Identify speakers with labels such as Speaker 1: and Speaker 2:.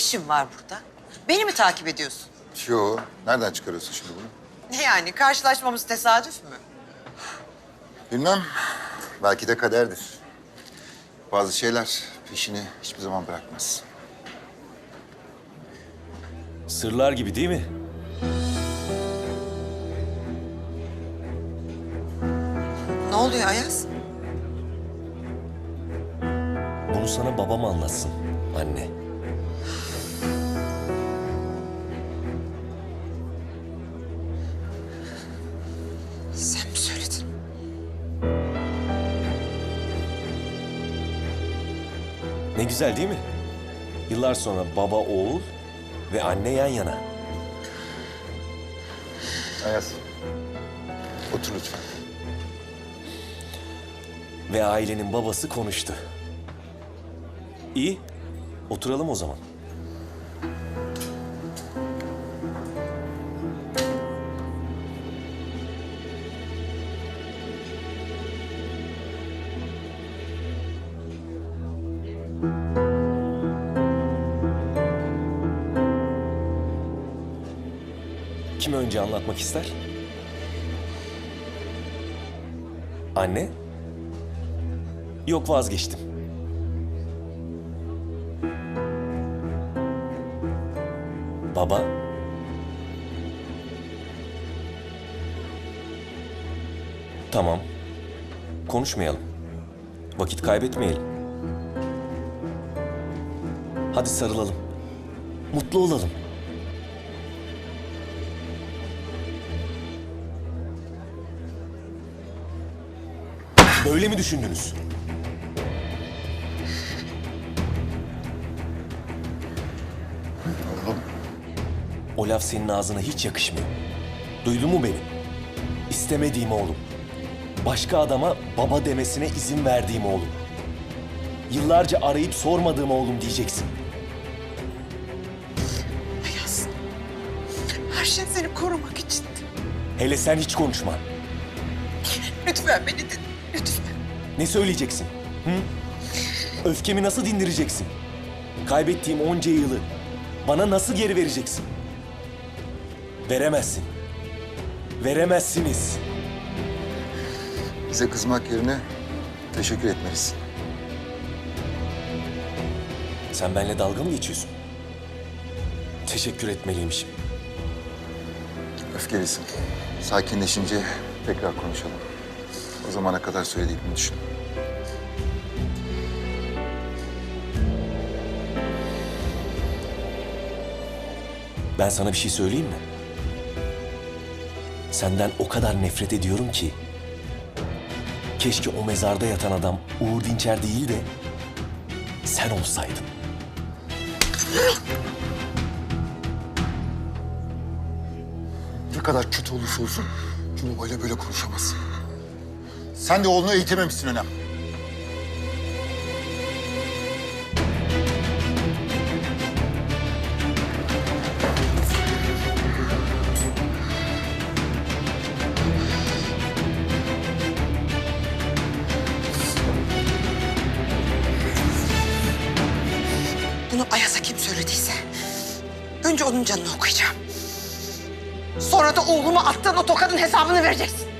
Speaker 1: işin var burada? Beni mi takip ediyorsun?
Speaker 2: Yo, nereden çıkarıyorsun şimdi bunu?
Speaker 1: Ne yani karşılaşmamız tesadüf mü?
Speaker 2: Bilmem. Belki de kaderdir. Bazı şeyler peşini hiçbir zaman bırakmaz.
Speaker 3: Sırlar gibi değil mi?
Speaker 1: Ne oluyor Ayaz?
Speaker 3: Bunu sana babam anlatsın anne. Ne güzel değil mi? Yıllar sonra baba oğul ve anne yan yana.
Speaker 2: Ayaz. Otur lütfen.
Speaker 3: Ve ailenin babası konuştu. İyi, oturalım o zaman. Kim önce anlatmak ister? Anne? Yok vazgeçtim. Baba? Tamam. Konuşmayalım. Vakit kaybetmeyelim. Hadi sarılalım. Mutlu olalım. Böyle mi düşündünüz?
Speaker 2: Oğlum,
Speaker 3: O laf senin ağzına hiç yakışmıyor. Duydun mu beni? İstemediğim oğlum. Başka adama baba demesine izin verdiğim oğlum. Yıllarca arayıp sormadığım oğlum diyeceksin.
Speaker 1: Ayaz. Her şey seni korumak için.
Speaker 3: Hele sen hiç konuşma.
Speaker 1: Lütfen beni dinle. Lütfen.
Speaker 3: Ne söyleyeceksin? Hı? Öfkemi nasıl dindireceksin? Kaybettiğim onca yılı bana nasıl geri vereceksin? Veremezsin. Veremezsiniz.
Speaker 2: bize kızmak yerine teşekkür etmelisin.
Speaker 3: Sen benimle dalga mı geçiyorsun? Teşekkür etmeliymişim.
Speaker 2: Öfkelisin. Sakinleşince tekrar konuşalım. O zamana kadar söylediklerini düşün.
Speaker 3: Ben sana bir şey söyleyeyim mi? Senden o kadar nefret ediyorum ki. Keşke o mezarda yatan adam Uğur Dinçer değil de sen olsaydın.
Speaker 2: Ne kadar kötü olursa olsun Cuma ile böyle konuşamazsın. Sen de oğlunu eğitememişsin Önem.
Speaker 1: Bunu Ayaz'a kim söylediyse önce onun canını okuyacağım. Sonra da oğluma attığın o tokadın hesabını vereceksin.